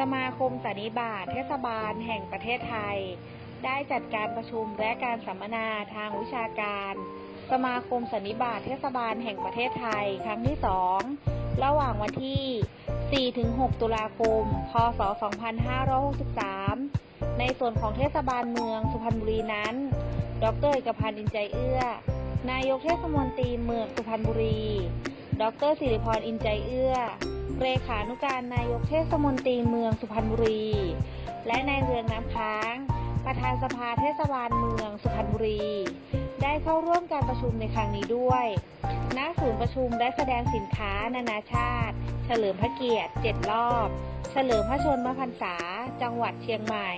สมาคมสันนิบาตเทศบาลแห่งประเทศไทย ได้จัดการประชุมและการสัมมนาทางวิชาการ สมาคมสันนิบาตเทศบาลแห่งประเทศไทย ครั้งที่2ระหว่างวันที่ 4-6 ตุลาคม พศ 2563 ในส่วนของเทศบาลเมืองสุพรรณบุรีนั้น ดรเอกพันธ์อินใจเอื้อ นายกเทศมนตรีเมืองสุพรรณบุรี ดรสิริพรอินใจเอื้อ เลขานุการนายกเทศมนตรีเมืองสุพรรณบุรี และนายเรืองน้ำค้าง ประธานสภาเทศบาลเมืองสุพรรณบุรี ได้เข้าร่วมการประชุมในครั้งนี้ด้วยณศูนย์ประชุมและแสดงสินค้านานาชาติ เฉลิมพระเกียรติ 7 รอบ เฉลิมพระชนมพรรษา จังหวัดเชียงใหม่